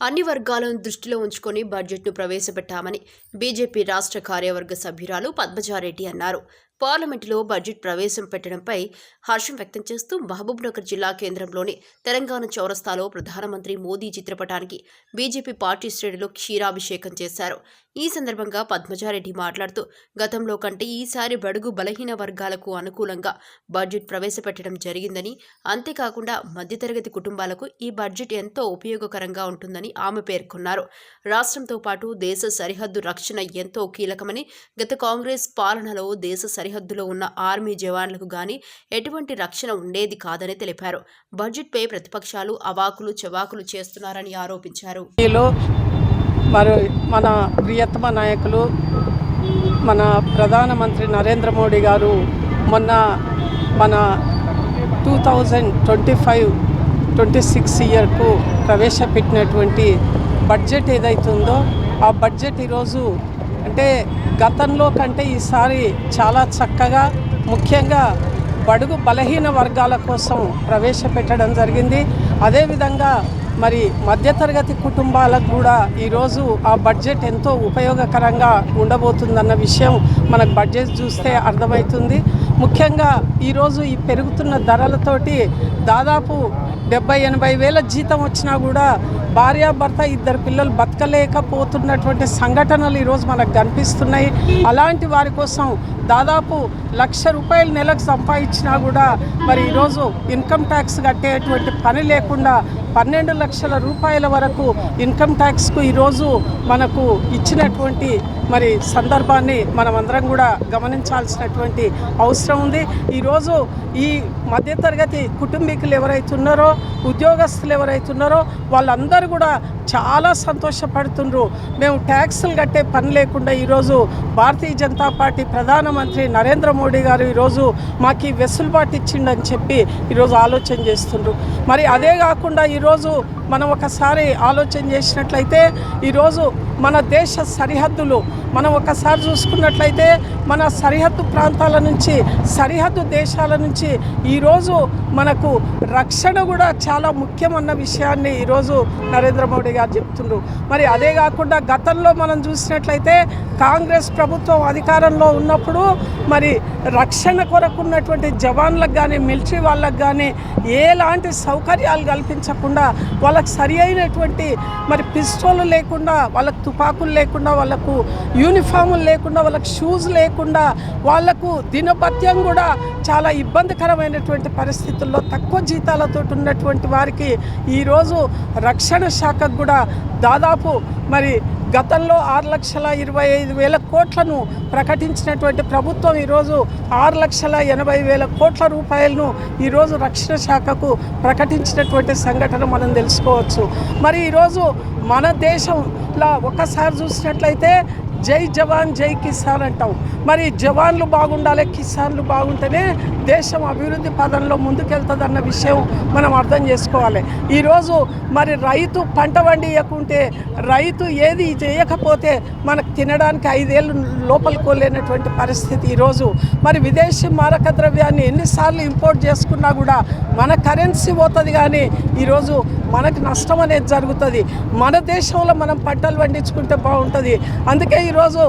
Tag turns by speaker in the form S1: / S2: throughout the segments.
S1: అన్ని వర్గాలను దృష్టిలో ఉంచుకొని బడ్జెట్ను ప్రవేశపెట్టామని బీజేపీ రాష్ట్ర కార్యవర్గ సభ్యురాలు పద్మజారెడ్డి అన్నారు. పార్లమెంటులో బడ్జెట్ ప్రవేశం పెట్టడంపై హర్షం వ్యక్తం చేస్తూ మహబూబ్నగర్ జిల్లా కేంద్రంలోని తెలంగాణ చౌరస్తాలో ప్రధానమంత్రి మోదీ చిత్రపటానికి బీజేపీ పార్టీ శ్రేణులు క్షీరాభిషేకం చేశారు. ఈ సందర్భంగా పద్మజారెడ్డి మాట్లాడుతూ గతంలో కంటే ఈసారి బడుగు బలహీన వర్గాలకు అనుకూలంగా బడ్జెట్ ప్రవేశపెట్టడం జరిగిందని అంతేకాకుండా మధ్యతరగతి కుటుంబాలకు ఈ బడ్జెట్ ఎంతో ఉపయోగకరంగా ఉంటుందని ఆమె పేర్కొన్నారు. రాష్ట్రంతో పాటు దేశ సరిహద్దు రక్షణ ఎంతో కీలకమని గత కాంగ్రెస్ పాలనలో దేశ సరిహద్దులో ఉన్న ఆర్మీ జవాన్లకు గాని ఎటువంటి రక్షణ ఉండేది కాదని తెలిపారు. బడ్జెట్పై ప్రతిపక్షాలు అవాకులు చవాకులు చేస్తున్నారని ఆరోపించారు.
S2: మరి మన ప్రియతమ నాయకులు మన ప్రధానమంత్రి నరేంద్ర మోడీ గారు మొన్న మన two thousand twenty five twenty six ఇయర్కు ప్రవేశపెట్టినటువంటి బడ్జెట్ ఏదైతుందో ఆ బడ్జెట్ ఈరోజు అంటే గతంలో కంటే ఈసారి చాలా చక్కగా ముఖ్యంగా బడుగు బలహీన వర్గాల కోసం ప్రవేశపెట్టడం జరిగింది. అదేవిధంగా మరి మధ్యతరగతి కుటుంబాలకు కూడా ఈరోజు ఆ బడ్జెట్ ఎంతో ఉపయోగకరంగా ఉండబోతుందన్న విషయం మనకు బడ్జెట్ చూస్తే అర్థమవుతుంది. ముఖ్యంగా ఈరోజు ఈ పెరుగుతున్న ధరలతోటి దాదాపు డెబ్బై ఎనభై వేల జీతం వచ్చినా కూడా భార్యాభర్త ఇద్దరు పిల్లలు బతకలేకపోతున్నటువంటి సంఘటనలు ఈరోజు మనకు కనిపిస్తున్నాయి. అలాంటి వారి కోసం దాదాపు లక్ష రూపాయలు నెలకు సంపాదించినా కూడా మరి ఈరోజు ఇన్కమ్ ట్యాక్స్ కట్టేటువంటి పని లేకుండా పన్నెండు లక్షల రూపాయల వరకు ఇన్కమ్ ట్యాక్స్కు ఈరోజు మనకు ఇచ్చినటువంటి మరి సందర్భాన్ని మనం అందరం కూడా గమనించాల్సినటువంటి అవసరం ఉంది. ఈరోజు ఈ మధ్యతరగతి కుటుంబీకులు ఎవరైతే ఉన్నారో ఉద్యోగస్తులు ఎవరైతే ఉన్నారో వాళ్ళందరూ కూడా చాలా సంతోషపడుతుండ్రు. మేము ట్యాక్సులు కట్టే పని లేకుండా ఈరోజు భారతీయ జనతా పార్టీ ప్రధానమంత్రి నరేంద్ర మోడీ గారు ఈరోజు మాకు ఈ వెసులుబాటు ఇచ్చిండని చెప్పి ఈరోజు ఆలోచన చేస్తుండ్రు. మరి అదే కాకుండా ఈరోజు మనం ఒకసారి ఆలోచన చేసినట్లయితే ఈరోజు మన దేశ సరిహద్దులు మనం ఒకసారి చూసుకున్నట్లయితే మన సరిహద్దు ప్రాంతాల నుంచి సరిహద్దు దేశాల నుంచి ఈరోజు మనకు రక్షణ కూడా చాలా ముఖ్యమన్న విషయాన్ని ఈరోజు నరేంద్ర మోడీ గారు చెప్తుండ్రు. మరి అదే కాకుండా గతంలో మనం చూసినట్లయితే కాంగ్రెస్ ప్రభుత్వం అధికారంలో ఉన్నప్పుడు మరి రక్షణ కొరకు ఉన్నటువంటి జవాన్లకు కానీ మిలిటరీ వాళ్ళకు కానీ ఎలాంటి సౌకర్యాలు కల్పించకుండా వాళ్ళ వాళ్ళకి సరి అయినటువంటి మరి పిస్టోలు లేకుండా వాళ్ళకు తుపాకులు లేకుండా వాళ్ళకు యూనిఫాములు లేకుండా వాళ్ళకు షూస్ లేకుండా వాళ్ళకు దినపత్యం కూడా చాలా ఇబ్బందికరమైనటువంటి పరిస్థితుల్లో తక్కువ జీతాలతో ఉన్నటువంటి వారికి ఈరోజు రక్షణ శాఖకు కూడా దాదాపు మరి గతంలో ఆరు లక్షల ఇరవై ఐదు వేల కోట్లను ప్రకటించినటువంటి ప్రభుత్వం ఈరోజు ఆరు లక్షల ఎనభై వేల కోట్ల రూపాయలను ఈరోజు రక్షణ శాఖకు ప్రకటించినటువంటి సంఘటన మనం తెలుసుకోవచ్చు. మరి ఈరోజు మన దేశంలో ఒకసారి చూసినట్లయితే జై జవాన్ జై కిసాన్ అంటాం మరి జవాన్లు బాగుండాలి కిసాన్లు బాగుంటేనే దేశం అభివృద్ధి పదంలో ముందుకెళ్తుందన్న విషయం మనం అర్థం చేసుకోవాలి. ఈరోజు మరి రైతు పంట వండియకుంటే రైతు ఏది చేయకపోతే మనకు తినడానికి ఐదేళ్ళు లోపలికోలేనటువంటి పరిస్థితి ఈరోజు. మరి విదేశీ మారక ద్రవ్యాన్ని ఎన్నిసార్లు ఇంపోర్ట్ చేసుకున్నా కూడా మన కరెన్సీ పోతుంది కానీ ఈరోజు మనకు నష్టం అనేది జరుగుతుంది. మన దేశంలో మనం పంటలు పండించుకుంటే బాగుంటుంది. అందుకే ఈరోజు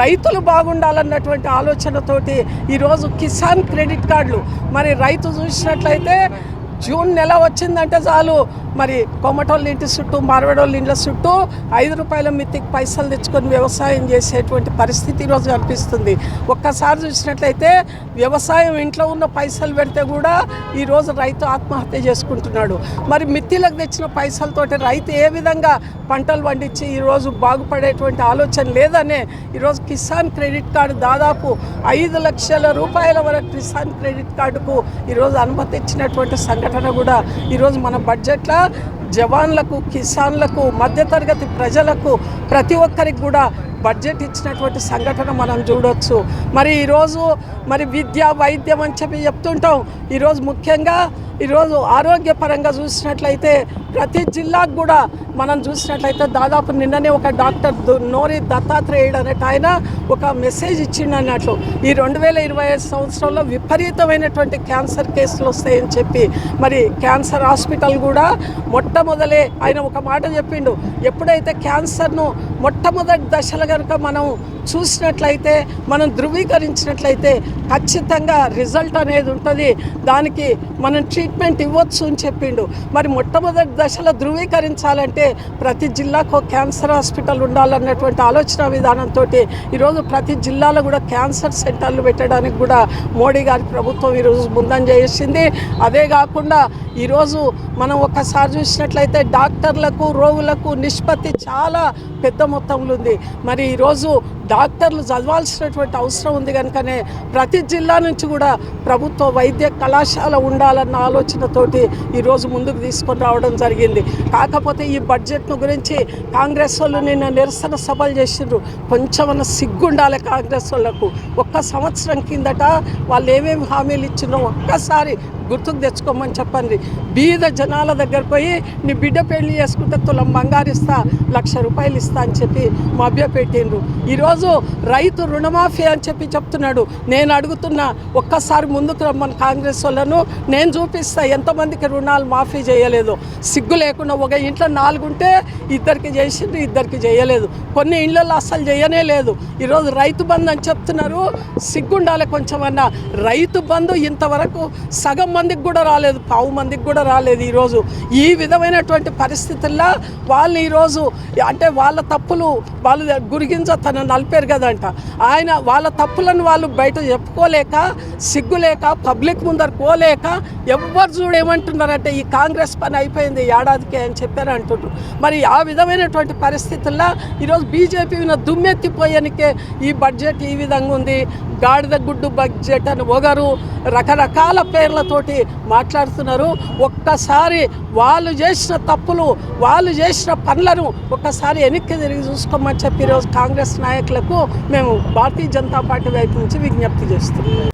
S2: రైతులు బాగుండాలన్నటువంటి ఆలోచనతోటి ఈరోజు కిసాన్ క్రెడిట్ కార్డులు. మరి రైతు చూసినట్లయితే జూన్ నెల వచ్చిందంటే చాలు. మరి కొమ్మటోళ్ళ ఇంటి చుట్టూ మార్వడోళ్ళ ఇండ్ల చుట్టూ ఐదు రూపాయల మిత్తికి పైసలు తెచ్చుకొని వ్యవసాయం చేసేటువంటి పరిస్థితి ఈరోజు కనిపిస్తుంది. ఒక్కసారి చూసినట్లయితే వ్యవసాయం ఇంట్లో ఉన్న పైసలు పెడితే కూడా ఈరోజు రైతు ఆత్మహత్య చేసుకుంటున్నాడు. మరి మిత్తిలకు తెచ్చిన పైసలతోటి రైతు ఏ విధంగా పంటలు పండించి ఈరోజు బాగుపడేటువంటి ఆలోచన లేదనే ఈరోజు కిసాన్ క్రెడిట్ కార్డు దాదాపు ఐదు లక్షల రూపాయల వరకు కిసాన్ క్రెడిట్ కార్డుకు ఈరోజు అనుమతి ఇచ్చినటువంటి సంఘటన కూడా ఈరోజు మన బడ్జెట్లో జవాన్లకు కిసాన్లకు మధ్యతరగతి ప్రజలకు ప్రతి ఒక్కరికి కూడా బడ్జెట్ ఇచ్చినటువంటి సంఘటన మనం చూడొచ్చు. మరి ఈరోజు మరి విద్య వైద్యం అని చెప్పి చెప్తుంటాం. ఈరోజు ముఖ్యంగా ఈరోజు ఆరోగ్యపరంగా చూసినట్లయితే ప్రతి జిల్లాకు కూడా మనం చూసినట్లయితే దాదాపు నిన్ననే ఒక డాక్టర్ దు- నోరి దత్తాత్రేయుడు అనేట ఆయన ఒక మెసేజ్ ఇచ్చిండు అన్నట్లు. ఈ రెండు వేల ఇరవై ఐదు సంవత్సరంలో విపరీతమైనటువంటి క్యాన్సర్ కేసులు వస్తాయని చెప్పి మరి క్యాన్సర్ హాస్పిటల్ కూడా మొట్టమొదలే ఆయన ఒక మాట చెప్పిండు. ఎప్పుడైతే క్యాన్సర్ను మొట్టమొదటి దశలు కనుక మనం చూసినట్లయితే మనం ధృవీకరించినట్లయితే ఖచ్చితంగా రిజల్ట్ అనేది ఉంటుంది. దానికి మనం ట్రీట్మెంట్ ఇవ్వచ్చు అని చెప్పిండు. మరి మొట్టమొదటి దశలో ధృవీకరించాలంటే ప్రతి జిల్లాకు క్యాన్సర్ హాస్పిటల్ ఉండాలన్నటువంటి ఆలోచన విధానంతో ఈరోజు ప్రతి జిల్లాలో కూడా క్యాన్సర్ సెంటర్లు పెట్టడానికి కూడా మోడీ గారి ప్రభుత్వం ఈరోజు ముందంజ చేసింది అదే కాకుండా ఈరోజు మనం ఒకసారి చూసినట్లయితే డాక్టర్లకు రోగులకు నిష్పత్తి చాలా పెద్ద మొత్తంలో ఉంది. మరి ఈరోజు డాక్టర్లు చదవాల్సినటువంటి అవసరం ఉంది కనుకనే ప్రతి జిల్లా నుంచి కూడా ప్రభుత్వ వైద్య కళాశాల ఉండాలన్న ఆలోచనతోటి ఈరోజు ముందుకు తీసుకొని రావడం జరిగింది. కాకపోతే ఈ బడ్జెట్ను గురించి కాంగ్రెస్ వాళ్ళు నిన్న నిరసన సభలు చేసిండ్రు. కొంచెమన్న సిగ్గుండాలి కాంగ్రెస్ వాళ్ళకు. ఒక్క సంవత్సరం కిందట వాళ్ళు ఏమేమి హామీలు ఇచ్చినో ఒక్కసారి గుర్తుకు తెచ్చుకోమని చెప్పండి. బీద జనాల దగ్గర పోయి నీ బిడ్డ పెళ్ళి చేసుకుంటే తులం బంగారు ఇస్తా లక్ష రూపాయలు ఇస్తా అని చెప్పి మభ్యపెట్టిండ్రు ఈరోజు రైతు రుణమాఫీ అని చెప్పి చెప్తున్నాడు. నేను అడుగుతున్నా ఒక్కసారి ముందుకు రమ్మని కాంగ్రెస్ వాళ్ళను నేను చూపిస్తా ఎంతమందికి రుణాలు మాఫీ చేయలేదు. సిగ్గు లేకుండా ఒక ఇంట్లో నాలుగు ఉంటే ఇద్దరికి చేసిండ్రు ఇద్దరికి చేయలేదు. కొన్ని ఇళ్ళల్లో అస్సలు చేయనే లేదు. ఈరోజు రైతు బంధు అని చెప్తున్నారు. సిగ్గుండాలి కొంచెమన్నా. రైతు బంధు ఇంతవరకు సగం మందికి కూడా రాలేదు పావు మందికి కూడా రాలేదు ఈరోజు. ఈ విధమైనటువంటి పరిస్థితుల్లో వాళ్ళు ఈరోజు అంటే వాళ్ళ తప్పులు వాళ్ళు గురిగింజ తను నలిపారు కదంట. ఆయన వాళ్ళ తప్పులను వాళ్ళు బయట చెప్పుకోలేక సిగ్గులేక పబ్లిక్ ముందర పోలేక ఎవ్వరు చూడు ఏమంటున్నారంటే ఈ కాంగ్రెస్ పని అయిపోయింది ఏడాదికి అని చెప్పారు అంటుండ్రు. మరి ఆ విధమైనటువంటి పరిస్థితుల్లో ఈరోజు బీజేపీ దుమ్మెత్తిపోయానికే ఈ బడ్జెట్ ఈ విధంగా ఉంది. గాడిద గుడ్డు బడ్జెట్ అని ఒకరు రకరకాల పేర్లతోటి మాట్లాడుతున్నారు. ఒక్కసారి వాళ్ళు చేసిన తప్పులు వాళ్ళు చేసిన పనులను ఒక్కసారి వెనక్కి తిరిగి చూసుకోమని చెప్పి ఈరోజు కాంగ్రెస్ నాయకులకు మేము భారతీయ జనతా పార్టీ వైపు నుంచి విజ్ఞప్తి చేస్తున్నాం.